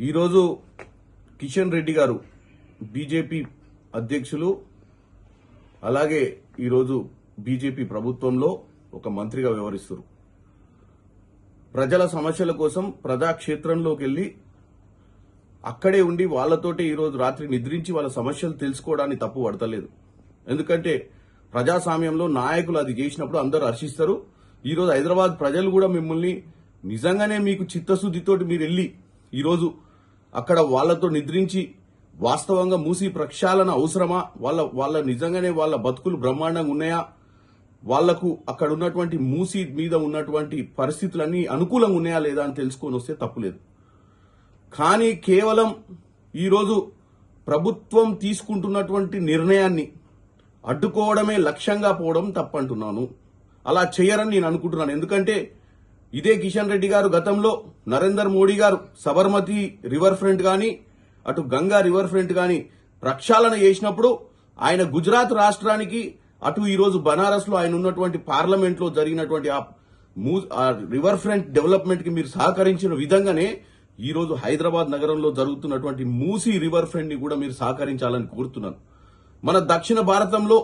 ఈరోజు కిషన్ రెడ్డి గారు బీజేపీ అధ్యక్షులు అలాగే ఈరోజు బీజేపీ ప్రభుత్వంలో ఒక మంత్రిగా వ్యవహరిస్తారు. ప్రజల సమస్యల కోసం ప్రజాక్షేత్రంలోకి వెళ్ళి అక్కడే ఉండి వాళ్ళతోటి ఈరోజు రాత్రి నిద్రించి వాళ్ళ సమస్యలు తెలుసుకోవడానికి తప్పు పడతలేదు. ఎందుకంటే ప్రజాస్వామ్యంలో నాయకులు అది చేసినప్పుడు అందరూ హర్షిస్తారు. ఈరోజు హైదరాబాద్ ప్రజలు కూడా మిమ్మల్ని నిజంగానే మీకు చిత్తశుద్ధితోటి మీరు వెళ్ళి ఈరోజు అక్కడ వాళ్ళతో నిద్రించి వాస్తవంగా మూసి ప్రక్షాళన అవసరమా? వాళ్ళ వాళ్ళ నిజంగానే వాళ్ళ బతుకులు బ్రహ్మాండంగా ఉన్నాయా? వాళ్ళకు అక్కడ ఉన్నటువంటి మూసి మీద ఉన్నటువంటి పరిస్థితులన్నీ అనుకూలంగా ఉన్నాయా లేదా అని తెలుసుకొని వస్తే తప్పులేదు కానీ కేవలం ఈరోజు ప్రభుత్వం తీసుకుంటున్నటువంటి నిర్ణయాన్ని అడ్డుకోవడమే లక్ష్యంగా పోవడం తప్పంటున్నాను. అలా చేయరని నేను అనుకుంటున్నాను. ఎందుకంటే ఇదే కిషన్ రెడ్డి గారు గతంలో నరేందర్ మోడీ గారు సబర్మతి రివర్ ఫ్రంట్ గాని అటు గంగా రివర్ ఫ్రంట్ గాని ప్రక్షాళన చేసినప్పుడు ఆయన గుజరాత్ రాష్ట్రానికి అటు ఈరోజు బనారస్లో బనారస్లో ఆయన ఉన్నటువంటి పార్లమెంట్లో జరిగినటువంటి ఆ మూ- రివర్ ఫ్రంట్ డెవలప్మెంట్కి మీరు సహకరించిన విధంగానే ఈరోజు హైదరాబాద్ నగరంలో జరుగుతున్నటువంటి మూసీ రివర్ ఫ్రంట్ని కూడా మీరు సహకరించాలని కోరుతున్నాను. మన దక్షిణ భారతంలో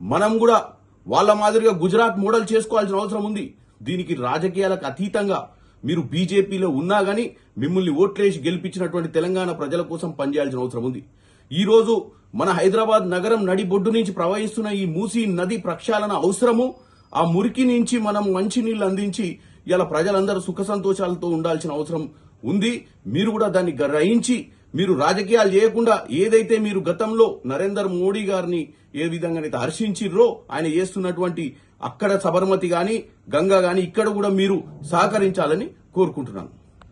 మనం కూడా వాళ్ళ మాదిరిగా గుజరాత్ మోడల్ చేసుకోవాల్సిన అవసరం ఉంది. దీనికి రాజకీయాలకు అతీతంగా మీరు బీజేపీలో ఉన్నా గానీ మిమ్మల్ని ఓట్లేసి గెలిపించినటువంటి తెలంగాణ ప్రజల కోసం పనిచేయాల్సిన అవసరం ఉంది. ఈ రోజు మన హైదరాబాద్ నగరం నడిబొడ్డు నుంచి ప్రవహిస్తున్న ఈ మూసీ నది ప్రక్షాళన అవసరము. ఆ మురికి నుంచి మనం మంచి నీళ్ళు అందించి ఇలా ప్రజలందరూ సుఖ సంతోషాలతో ఉండాల్సిన అవసరం ఉంది. మీరు కూడా దాన్ని గ్రహించి మీరు రాజకీయాలు చేయకుండా ఏదైతే మీరు గతంలో నరేందర్ మోడీ గారిని ఏ విధంగా అయితే హర్షించిర్రో ఆయన చేస్తున్నటువంటి అక్కడ సబర్మతి గాని గంగా గాని ఇక్కడ కూడా మీరు సహకరించాలని కోరుకుంటున్నాను.